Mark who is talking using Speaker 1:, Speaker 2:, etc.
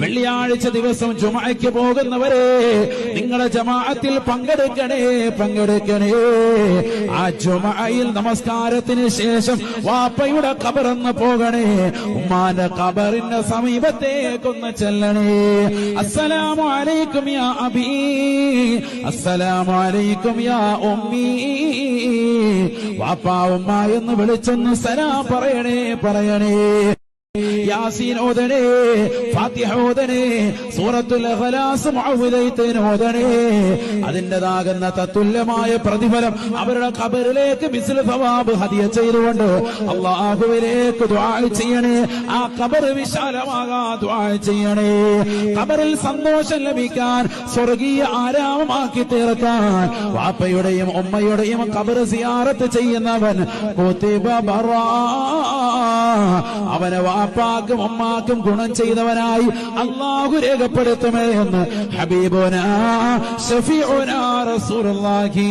Speaker 1: വെള്ളിയാഴ്ച ദിവസം ജുമയ്ക്ക് പോകുന്നവരെ നിങ്ങളുടെ ജമാഅത്തിൽ പങ്കെടുക്കണേ പങ്കെടുക്കണേ. ആ ജുമയിൽ നമസ്കാരത്തിന് ശേഷം വാപ്പയുടെ കബറന്ന് പോകണേ ഉമ്മാന്റെ കബറിന്റെ സമീപത്തേക്കൊന്ന് ചെല്ലണേ. അസ്സലാമു അലൈക്കും യാ അബീ അസ്സലാമു അലൈക്കും യാ ഉമ്മീ. വാപ്പ ഉമ്മ എന്ന് വിളിച്ചൊന്ന് സലാം പറയണേ പറയണേ. യാസീൻ ഓതണേ ഫാത്തിഹ ഓതണേ സൂറത്തുൽ ഇഖ്ലാസ് മുഅവ്വിദൈത്തൈൻ ഓതണേ. അതിന്റെതാകുന്ന തത്തുല്യമായ പ്രതിഫലം അവരുടെ ഖബറിലേക്ക് മിസ്ലു സവാബ് ഹദിയ ചെയ്തുകൊണ്ട് അള്ളാഹുവിലേക്ക് ദുആ ചെയ്യണേ. ആ ഖബർ വിശാലമാകാ ദുആ ചെയ്യണേ. ഖബറിൽ സന്തോഷം ലഭിക്കാൻ സ്വർഗീയ ആരാമമാക്കി തീർക്കാൻ വാപ്പയുടെയും ഉമ്മയുടെയും ഖബർ സിയാറത്ത് ചെയ്യുന്നവൻ കുതിബ ബറാ. അവനെ അമ്മാക്കും ഗുണം ചെയ്തവനായി അള്ളാഹു രേഖപ്പെടുത്തുമേ എന്ന് ഹബീബോന റസൂലുള്ളാഹി.